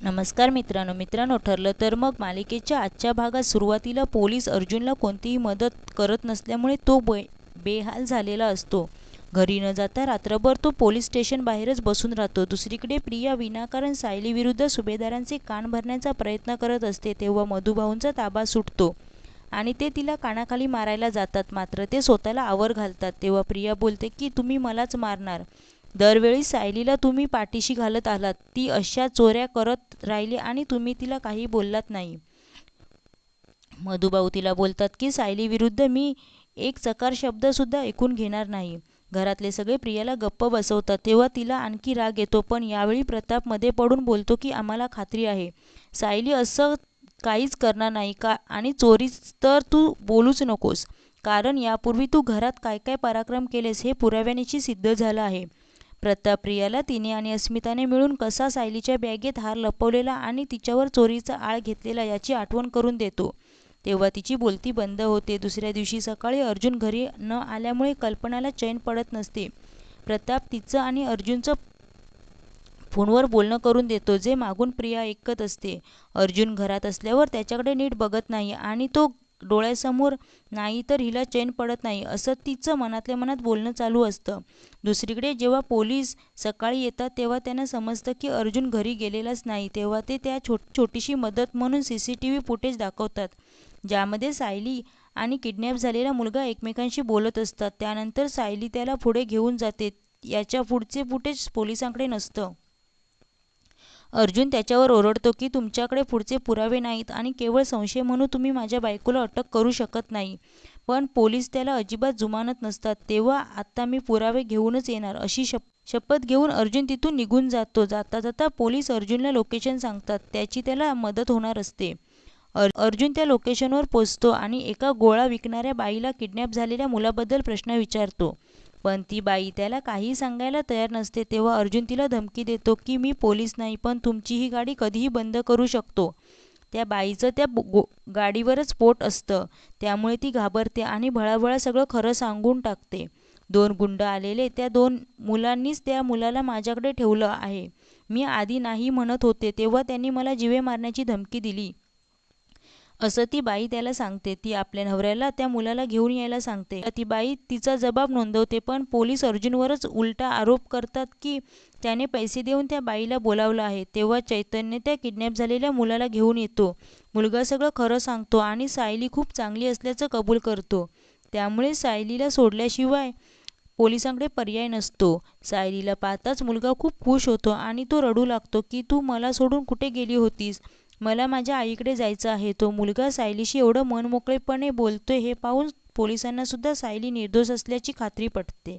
नमस्कार मित्रांनो. मित्रांनो ठरलं तर मग मालिकेच्या आजच्या भागात सुरुवातीला पोलीस अर्जुनला कोणतीही मदत करत नसल्यामुळे तो बे बेहाल झालेला असतो. घरी न जाता रात्रभर तो पोलीस स्टेशन बाहेरच बसून राहतो. दुसरीकडे प्रिया विनाकारण सायलीविरुद्ध सुभेदारांचे कान भरण्याचा प्रयत्न करत असते तेव्हा मधुभाऊंचा ताबा सुटतो आणि ते तिला कानाखाली मारायला जातात. मात्र ते स्वतःला आवर घालतात. तेव्हा प्रिया बोलते की तुम्ही मलाच मारणार. दरवेळी सायलीला तुम्ही पाठीशी घालत आलात. ती अशा चोऱ्या करत राहिली आणि तुम्ही तिला काही बोललात नाही. मधुभाऊ तिला बोलतात की सायली विरुद्ध मी एक चकार शब्दसुद्धा ऐकून घेणार नाही. घरातले सगळे प्रियाला गप्प बसवतात. तेव्हा तिला आणखी राग येतो पण यावेळी प्रतापमध्ये पडून बोलतो की आम्हाला खात्री आहे. सायली असं काहीच करणार नाही का? आणि चोरीच तर तू बोलूच नकोस. कारण यापूर्वी तू घरात काय काय पराक्रम केलेस हे पुराव्यानिशी सिद्ध झालं आहे. प्रताप प्रियाला तिने आणि अस्मिताने मिळून कसा सायलीच्या बॅगेत हार लपवलेला आणि तिच्यावर चोरीचा आळ घेतलेला याची आठवण करून देतो. तेव्हा तिची बोलती बंद होते. दुसऱ्या दिवशी सकाळी अर्जुन घरी न आल्यामुळे कल्पनाला चैन पडत नसते. प्रताप तिचं आणि अर्जुनचं फोनवर बोलणं करून देतो जे मागून प्रिया ऐकत असते. अर्जुन घरात असल्यावर त्याच्याकडे नीट बघत नाही आणि तो डोळ्यासमोर नाही तर हिला चैन पडत नाही असं तिचं मनातल्या मनात बोलणं चालू असतं. दुसरीकडे जेव्हा पोलीस सकाळी येतात तेव्हा त्यांना समजतं की अर्जुन घरी गेलेलाच नाही तेव्हा ते त्या छो छोटीशी मदत म्हणून C C T V footage दाखवतात ज्यामध्ये सायली आणि किडनॅप झालेला मुलगा एकमेकांशी बोलत असतात. त्यानंतर सायली त्याला पुढे घेऊन जाते याच्या पुढचे फुटेज पोलिसांकडे नसतं. अर्जुन त्याच्यावर ओरडतो की तुमच्याकडे पुढचे पुरावे नाहीत आणि केवळ संशय म्हणून तुम्ही माझ्या बायकोला अटक करू शकत नाही. पण पोलीस त्याला अजिबात जुमानत नसतात. तेव्हा आता मी पुरावे घेऊनच येणार अशी शप शपथ घेऊन अर्जुन तिथून निघून जातो. जाता जाता पोलीस अर्जुनला लोकेशन सांगतात. त्याची त्याला मदत होणार असते. अर अर्जुन त्या लोकेशनवर पोचतो आणि एका गोळा विकणाऱ्या बाईला किडनॅप झालेल्या मुलाबद्दल प्रश्न विचारतो. पण ती बाई त्याला काही सांगायला तयार नसते तेव्हा अर्जुन तिला धमकी देतो की मी पोलीस नाही पण तुमची ही गाडी कधीही बंद करू शकतो. त्या बाईचं त्या गो गाडीवरच पोट असतं. त्यामुळे ती घाबरते आणि भळाभळा सगळं खरं सांगून टाकते. दोन गुंड आलेले त्या दोन मुलांनीच त्या मुलाला माझ्याकडे ठेवलं आहे. मी आधी नाही म्हणत होते तेव्हा त्यांनी मला जिवे मारण्याची धमकी दिली. असं ती बाई त्याला सांगते. ती आपल्या नवऱ्याला त्या मुलाला घेऊन यायला सांगते. ती बाई तिचा जबाब नोंदवते पण पोलीस अर्जुनवरच उलटा आरोप करतात की त्याने पैसे देऊन त्या बाईला बोलावलं आहे. तेव्हा चैतन्य त्या किडनॅप झालेल्या मुलाला घेऊन येतो. मुलगा सगळं खरं सांगतो आणि सायली खूप चांगली असल्याचं कबूल करतो. त्यामुळे सायलीला सोडल्याशिवाय पोलिसांकडे पर्याय नसतो. सायलीला पाहताच मुलगा खूप खुश होतो आणि तो रडू लागतो की तू मला सोडून कुठे गेली होतीस? मला माझ्या आईकडे जायचं आहे. तो मुलगा सायलीशी एवढं मनमोकळेपणे बोलतोय हे पाहून पोलिसांनासुद्धा सायली निर्दोष असल्याची खात्री पटते.